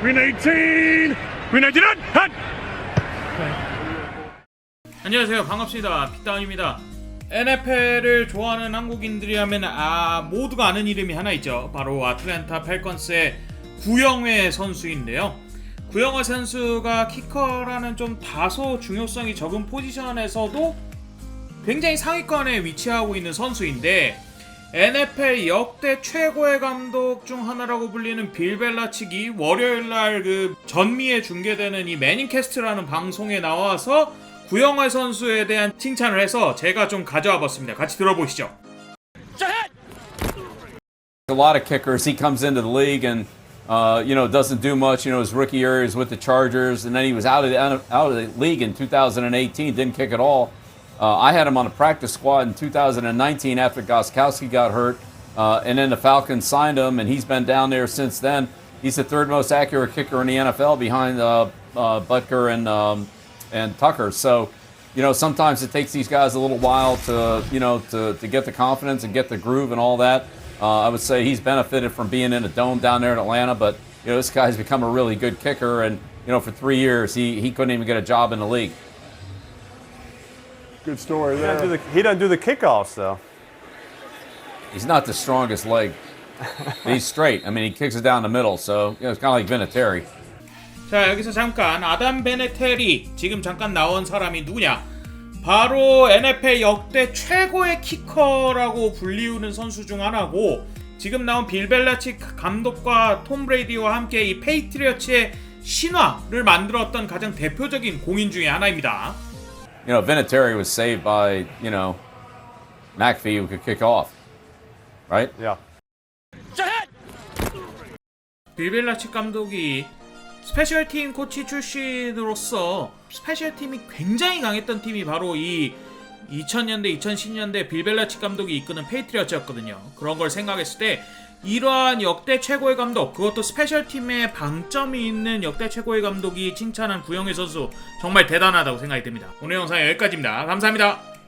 Green 18! Green 19! Hut! 안녕하세요 반갑습니다 pit다운입니다 NFL을 좋아하는 한국인들이 하면 아 모두가 아는 이름이 하나 있죠 바로 아틀랜타 펠컨스의 구영회 선수인데요 구영회 선수가 키커라는 좀 다소 중요성이 적은 포지션에서도 굉장히 상위권에 위치하고 있는 선수인데 NFL 역대 최고의 감독 중 하나라고 불리는 빌 벨라치기 월요일 날 그 전미에 중계되는 이 매닝캐스트라는 방송에 나와서 구영화 선수에 대한 칭찬을 해서 제가 좀 가져와 봤습니다. 같이 들어보시죠. a lot of kickers. He comes into the league and uh, you know doesn't do much. You know his rookie year is with the Chargers, and then he was out of the out of the league in 2018. Didn't kick at all. Uh, I had him on the practice squad in 2019 after Goskowski got hurt, uh, and then the Falcons signed him, and he's been down there since then. He's the third most accurate kicker in the NFL behind uh, uh, Butker and um, and Tucker. So. You know, sometimes it takes these guys a little while to, you know, to, to get the confidence and get the groove and all that. Uh, I would say he's benefited from being in a dome down there in Atlanta, but you know this guy's become a really good kicker, and you know for three years he, he couldn't even get a job in the league. Good story He doesn't, do there. the, he doesn't do the kickoffs though. He's not the strongest leg. he's straight. I mean, he kicks it down the middle, so you know, it's kind of like Vinatieri. 자 여기서 잠깐 아담 베네텔이 지금 잠깐 나온 사람이 누구냐? 바로 NFL 역대 최고의 키커라고 불리우는 선수 중 하나고 지금 나온 빌 벨라치 감독과 톰 브레이디와 함께 이 페이트리어츠의 신화를 만들었던 가장 대표적인 공인 중에 하나입니다. You know, Vinatieri was saved by you know McAfee who could kick off, right? Yeah. 빌벨라치 감독이 스페셜 팀 코치 출신으로서 스페셜 팀이 굉장히 강했던 팀이 바로 이 2000년대, 2010년대 빌벨라치 감독이 이끄는 페이트리어츠였거든요. 그런 걸 생각했을 때 이러한 역대 최고의 감독, 그것도 스페셜 팀에 방점이 있는 역대 최고의 감독이 칭찬한 구영애 선수 정말 대단하다고 생각이 듭니다. 오늘 영상 여기까지입니다. 감사합니다.